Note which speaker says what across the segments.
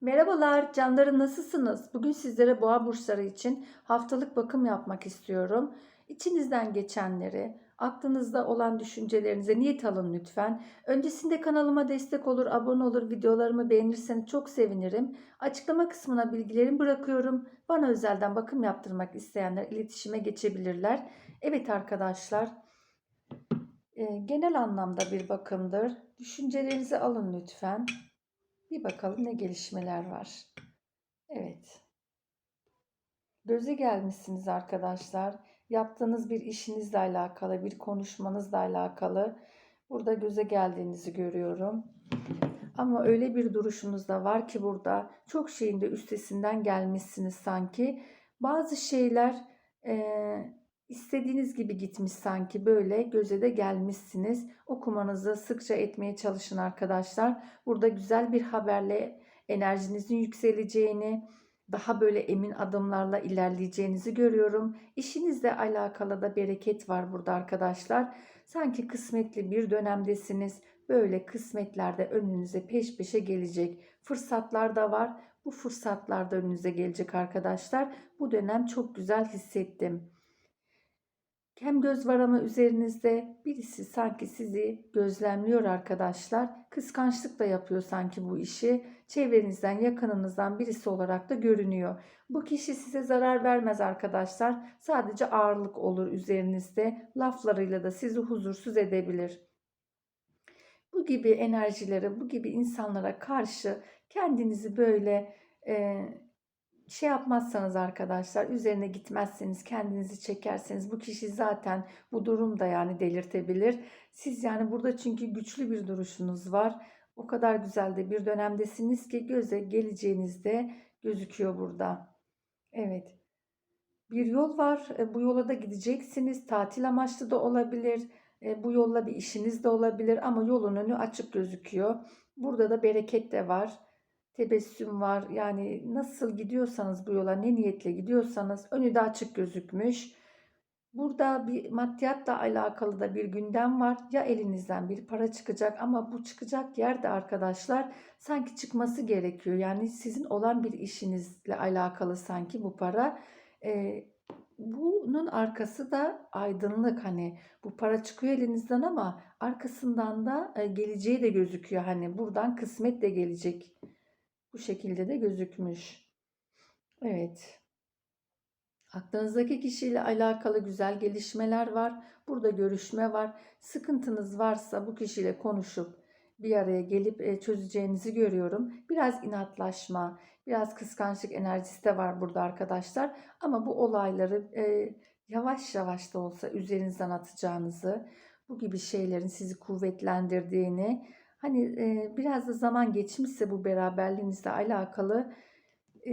Speaker 1: Merhabalar, canlarım nasılsınız? Bugün sizlere boğa burçları için haftalık bakım yapmak istiyorum. İçinizden geçenleri, aklınızda olan düşüncelerinize niyet alın lütfen. Öncesinde kanalıma destek olur, abone olur, videolarımı beğenirseniz çok sevinirim. Açıklama kısmına bilgilerimi bırakıyorum. Bana özelden bakım yaptırmak isteyenler iletişime geçebilirler. Evet arkadaşlar, e, genel anlamda bir bakımdır. Düşüncelerinizi alın lütfen. Bir bakalım ne gelişmeler var. Evet. Göze gelmişsiniz arkadaşlar. Yaptığınız bir işinizle alakalı, bir konuşmanızla alakalı. Burada göze geldiğinizi görüyorum. Ama öyle bir duruşunuz da var ki burada çok şeyin de üstesinden gelmişsiniz sanki. Bazı şeyler eee, istediğiniz gibi gitmiş sanki böyle göze de gelmişsiniz. Okumanızı sıkça etmeye çalışın arkadaşlar. Burada güzel bir haberle enerjinizin yükseleceğini, daha böyle emin adımlarla ilerleyeceğinizi görüyorum. İşinizle alakalı da bereket var burada arkadaşlar. Sanki kısmetli bir dönemdesiniz. Böyle kısmetler de önünüze peş peşe gelecek. Fırsatlar da var. Bu fırsatlar da önünüze gelecek arkadaşlar. Bu dönem çok güzel hissettim. Hem göz var ama üzerinizde birisi sanki sizi gözlemliyor arkadaşlar. Kıskançlık da yapıyor sanki bu işi. Çevrenizden, yakınınızdan birisi olarak da görünüyor. Bu kişi size zarar vermez arkadaşlar. Sadece ağırlık olur üzerinizde. Laflarıyla da sizi huzursuz edebilir. Bu gibi enerjilere, bu gibi insanlara karşı kendinizi böyle e, şey yapmazsanız arkadaşlar üzerine gitmezseniz kendinizi çekerseniz bu kişi zaten bu durumda yani delirtebilir. Siz yani burada çünkü güçlü bir duruşunuz var. O kadar güzel de bir dönemdesiniz ki göze geleceğinizde gözüküyor burada. Evet. Bir yol var. E, Bu yola da gideceksiniz. Tatil amaçlı da olabilir. E, Bu yolla bir işiniz de olabilir ama yolun önü açık gözüküyor. Burada da bereket de var tebessüm var. Yani nasıl gidiyorsanız bu yola ne niyetle gidiyorsanız önü de açık gözükmüş. Burada bir maddiyatla alakalı da bir gündem var. Ya elinizden bir para çıkacak ama bu çıkacak yerde arkadaşlar sanki çıkması gerekiyor. Yani sizin olan bir işinizle alakalı sanki bu para. Ee, bunun arkası da aydınlık hani bu para çıkıyor elinizden ama arkasından da e, geleceği de gözüküyor. Hani buradan kısmet de gelecek. Bu şekilde de gözükmüş. Evet. Aklınızdaki kişiyle alakalı güzel gelişmeler var. Burada görüşme var. Sıkıntınız varsa bu kişiyle konuşup bir araya gelip e, çözeceğinizi görüyorum. Biraz inatlaşma, biraz kıskançlık enerjisi de var burada arkadaşlar. Ama bu olayları e, yavaş yavaş da olsa üzerinizden atacağınızı, bu gibi şeylerin sizi kuvvetlendirdiğini, Hani e, biraz da zaman geçmişse bu beraberliğinizle alakalı e,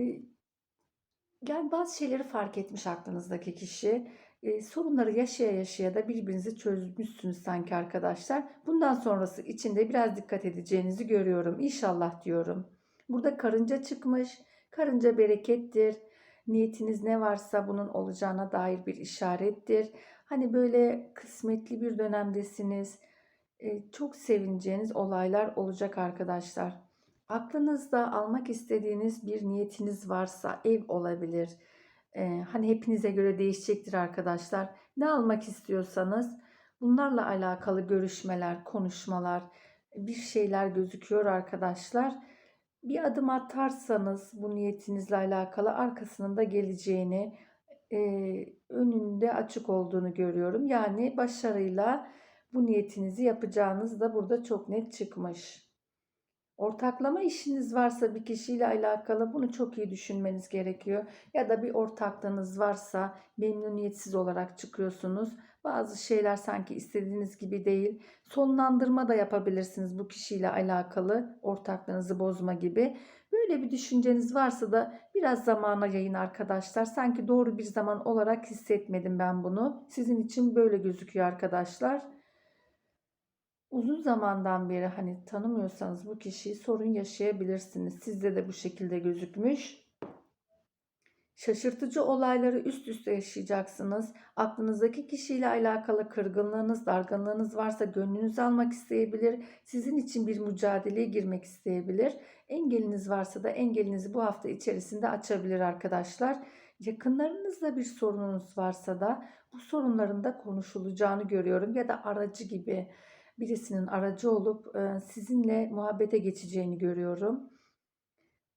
Speaker 1: yani bazı şeyleri fark etmiş aklınızdaki kişi. E, sorunları yaşaya yaşaya da birbirinizi çözmüşsünüz sanki arkadaşlar. Bundan sonrası içinde biraz dikkat edeceğinizi görüyorum. İnşallah diyorum. Burada karınca çıkmış. Karınca berekettir. Niyetiniz ne varsa bunun olacağına dair bir işarettir. Hani böyle kısmetli bir dönemdesiniz çok sevineceğiniz olaylar olacak arkadaşlar. Aklınızda almak istediğiniz bir niyetiniz varsa ev olabilir. Hani hepinize göre değişecektir arkadaşlar. Ne almak istiyorsanız bunlarla alakalı görüşmeler, konuşmalar, bir şeyler gözüküyor arkadaşlar. Bir adım atarsanız bu niyetinizle alakalı arkasının da geleceğini, önünde açık olduğunu görüyorum. Yani başarıyla bu niyetinizi yapacağınız da burada çok net çıkmış. Ortaklama işiniz varsa bir kişiyle alakalı bunu çok iyi düşünmeniz gerekiyor. Ya da bir ortaklığınız varsa memnuniyetsiz olarak çıkıyorsunuz. Bazı şeyler sanki istediğiniz gibi değil. Sonlandırma da yapabilirsiniz bu kişiyle alakalı ortaklığınızı bozma gibi. Böyle bir düşünceniz varsa da biraz zamana yayın arkadaşlar. Sanki doğru bir zaman olarak hissetmedim ben bunu. Sizin için böyle gözüküyor arkadaşlar uzun zamandan beri hani tanımıyorsanız bu kişiyi sorun yaşayabilirsiniz. Sizde de bu şekilde gözükmüş. Şaşırtıcı olayları üst üste yaşayacaksınız. Aklınızdaki kişiyle alakalı kırgınlığınız, dargınlığınız varsa gönlünüzü almak isteyebilir. Sizin için bir mücadeleye girmek isteyebilir. Engeliniz varsa da engelinizi bu hafta içerisinde açabilir arkadaşlar. Yakınlarınızla bir sorununuz varsa da bu sorunların da konuşulacağını görüyorum ya da aracı gibi birisinin aracı olup e, sizinle muhabbete geçeceğini görüyorum.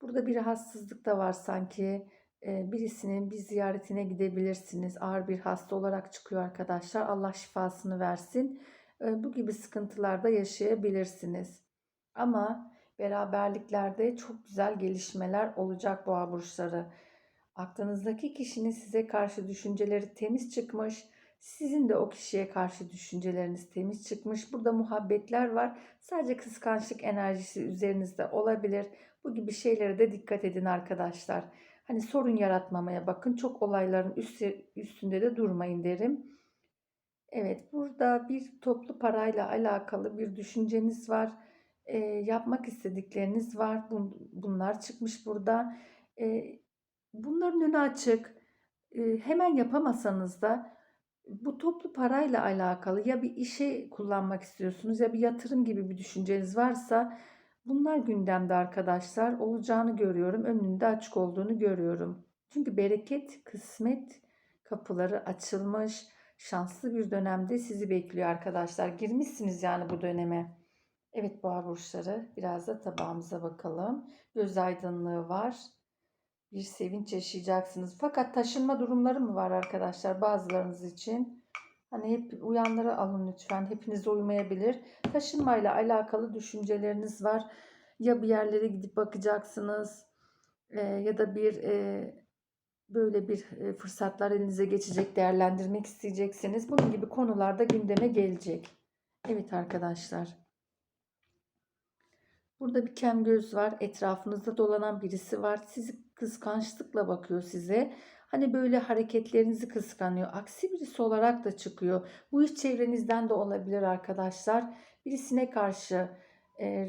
Speaker 1: Burada bir rahatsızlık da var sanki. E, Birisinin bir ziyaretine gidebilirsiniz. Ağır bir hasta olarak çıkıyor arkadaşlar. Allah şifasını versin. E, Bu gibi sıkıntılarda yaşayabilirsiniz. Ama beraberliklerde çok güzel gelişmeler olacak boğa burçları. Aklınızdaki kişinin size karşı düşünceleri temiz çıkmış. Sizin de o kişiye karşı düşünceleriniz temiz çıkmış. Burada muhabbetler var. Sadece kıskançlık enerjisi üzerinizde olabilir. Bu gibi şeylere de dikkat edin arkadaşlar. Hani sorun yaratmamaya bakın. Çok olayların üstünde de durmayın derim. Evet, burada bir toplu parayla alakalı bir düşünceniz var. E, yapmak istedikleriniz var. Bunlar çıkmış burada. E, bunların önü açık. E, hemen yapamasanız da bu toplu parayla alakalı ya bir işe kullanmak istiyorsunuz ya bir yatırım gibi bir düşünceniz varsa bunlar gündemde arkadaşlar olacağını görüyorum. Önünde açık olduğunu görüyorum. Çünkü bereket, kısmet kapıları açılmış. Şanslı bir dönemde sizi bekliyor arkadaşlar. Girmişsiniz yani bu döneme. Evet boğa burçları biraz da tabağımıza bakalım. Göz aydınlığı var. Bir sevinç yaşayacaksınız. Fakat taşınma durumları mı var arkadaşlar bazılarınız için? Hani hep uyanları alın lütfen. Hepinize uymayabilir. Taşınmayla alakalı düşünceleriniz var. Ya bir yerlere gidip bakacaksınız e, ya da bir e, böyle bir e, fırsatlar elinize geçecek, değerlendirmek isteyeceksiniz. Bunun gibi konularda gündeme gelecek. Evet arkadaşlar. Burada bir kem göz var. Etrafınızda dolanan birisi var. Sizi kıskançlıkla bakıyor size. Hani böyle hareketlerinizi kıskanıyor. Aksi birisi olarak da çıkıyor. Bu iş çevrenizden de olabilir arkadaşlar. Birisine karşı e,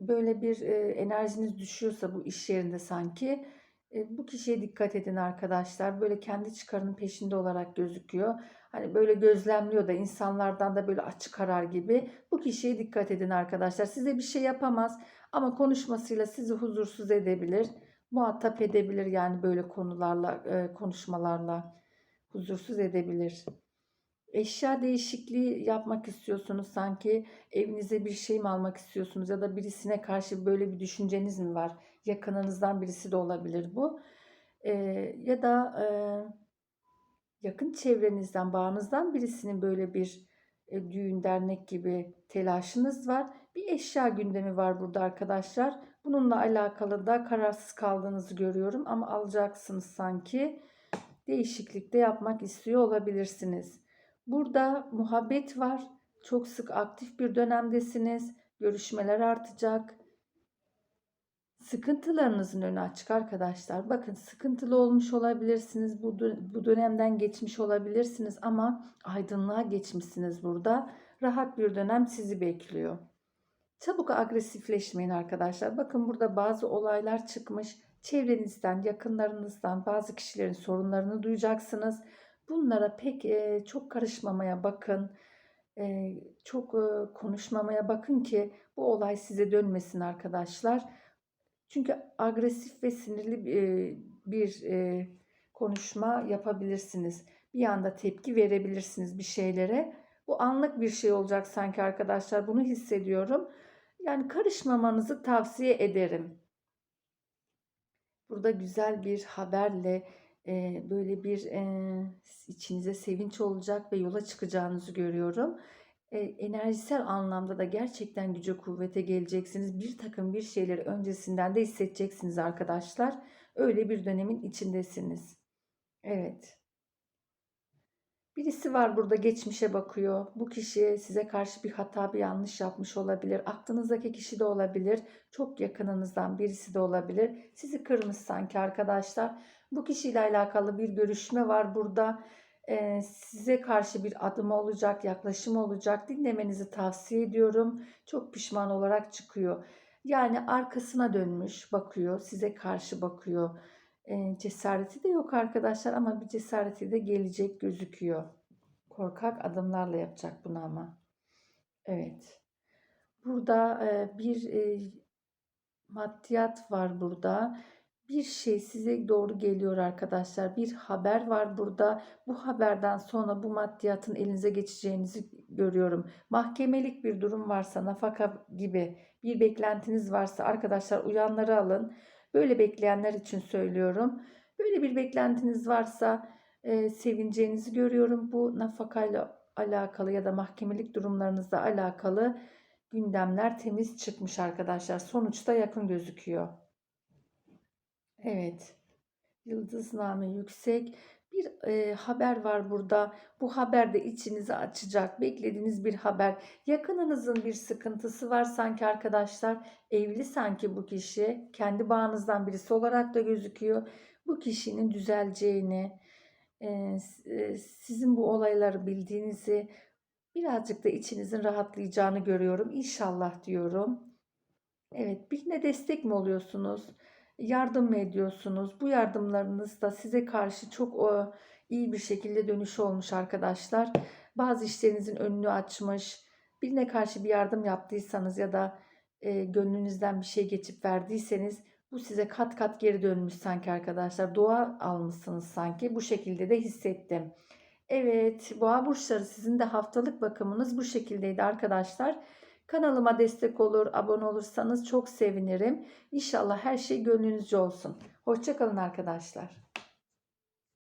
Speaker 1: böyle bir e, enerjiniz düşüyorsa bu iş yerinde sanki e, bu kişiye dikkat edin arkadaşlar. Böyle kendi çıkarının peşinde olarak gözüküyor. Hani böyle gözlemliyor da insanlardan da böyle açık karar gibi. Bu kişiye dikkat edin arkadaşlar. Size bir şey yapamaz ama konuşmasıyla sizi huzursuz edebilir. Muhatap edebilir yani böyle konularla, e, konuşmalarla huzursuz edebilir. Eşya değişikliği yapmak istiyorsunuz sanki evinize bir şey mi almak istiyorsunuz ya da birisine karşı böyle bir düşünceniz mi var? Yakınınızdan birisi de olabilir bu. Ee, ya da e, yakın çevrenizden, bağınızdan birisinin böyle bir e, düğün, dernek gibi telaşınız var. Bir eşya gündemi var burada arkadaşlar. Bununla alakalı da kararsız kaldığınızı görüyorum ama alacaksınız sanki. Değişiklik de yapmak istiyor olabilirsiniz. Burada muhabbet var. Çok sık aktif bir dönemdesiniz. Görüşmeler artacak. Sıkıntılarınızın önü açık arkadaşlar. Bakın sıkıntılı olmuş olabilirsiniz. Bu, bu dönemden geçmiş olabilirsiniz ama aydınlığa geçmişsiniz burada. Rahat bir dönem sizi bekliyor. Çabuk agresifleşmeyin arkadaşlar. Bakın burada bazı olaylar çıkmış. Çevrenizden, yakınlarınızdan bazı kişilerin sorunlarını duyacaksınız. Bunlara pek e, çok karışmamaya bakın. E, çok e, konuşmamaya bakın ki bu olay size dönmesin arkadaşlar. Çünkü agresif ve sinirli bir konuşma yapabilirsiniz. Bir anda tepki verebilirsiniz bir şeylere. Bu anlık bir şey olacak sanki arkadaşlar. Bunu hissediyorum. Yani karışmamanızı tavsiye ederim. Burada güzel bir haberle böyle bir e, içinize sevinç olacak ve yola çıkacağınızı görüyorum. E, enerjisel anlamda da gerçekten güce kuvvete geleceksiniz. Bir takım bir şeyleri öncesinden de hissedeceksiniz arkadaşlar. Öyle bir dönemin içindesiniz. Evet. Birisi var burada geçmişe bakıyor. Bu kişi size karşı bir hata, bir yanlış yapmış olabilir. Aklınızdaki kişi de olabilir. Çok yakınınızdan birisi de olabilir. Sizi kırmış sanki arkadaşlar. Bu kişiyle alakalı bir görüşme var burada. Size karşı bir adım olacak, yaklaşım olacak. Dinlemenizi tavsiye ediyorum. Çok pişman olarak çıkıyor. Yani arkasına dönmüş, bakıyor, size karşı bakıyor. Cesareti de yok arkadaşlar ama bir cesareti de gelecek gözüküyor. Korkak adımlarla yapacak bunu ama. Evet. Burada bir maddiyat var burada. Bir şey size doğru geliyor arkadaşlar. Bir haber var burada. Bu haberden sonra bu maddiyatın elinize geçeceğinizi görüyorum. Mahkemelik bir durum varsa, nafaka gibi bir beklentiniz varsa arkadaşlar uyanları alın. Böyle bekleyenler için söylüyorum. Böyle bir beklentiniz varsa e, sevineceğinizi görüyorum. Bu nafakayla alakalı ya da mahkemelik durumlarınızla alakalı gündemler temiz çıkmış arkadaşlar. Sonuçta yakın gözüküyor. Evet. Yıldızname yüksek. Bir e, haber var burada. Bu haber de içinizi açacak. Beklediğiniz bir haber. Yakınınızın bir sıkıntısı var sanki arkadaşlar. Evli sanki bu kişi. Kendi bağınızdan birisi olarak da gözüküyor. Bu kişinin düzeleceğini, e, sizin bu olayları bildiğinizi, birazcık da içinizin rahatlayacağını görüyorum. İnşallah diyorum. Evet, birine destek mi oluyorsunuz? Yardım ediyorsunuz? Bu yardımlarınız da size karşı çok o, iyi bir şekilde dönüş olmuş arkadaşlar. Bazı işlerinizin önünü açmış. Birine karşı bir yardım yaptıysanız ya da e, gönlünüzden bir şey geçip verdiyseniz bu size kat kat geri dönmüş sanki arkadaşlar. Dua almışsınız sanki. Bu şekilde de hissettim. Evet, boğa burçları sizin de haftalık bakımınız bu şekildeydi arkadaşlar. Kanalıma destek olur, abone olursanız çok sevinirim. İnşallah her şey gönlünüzce olsun. Hoşçakalın arkadaşlar.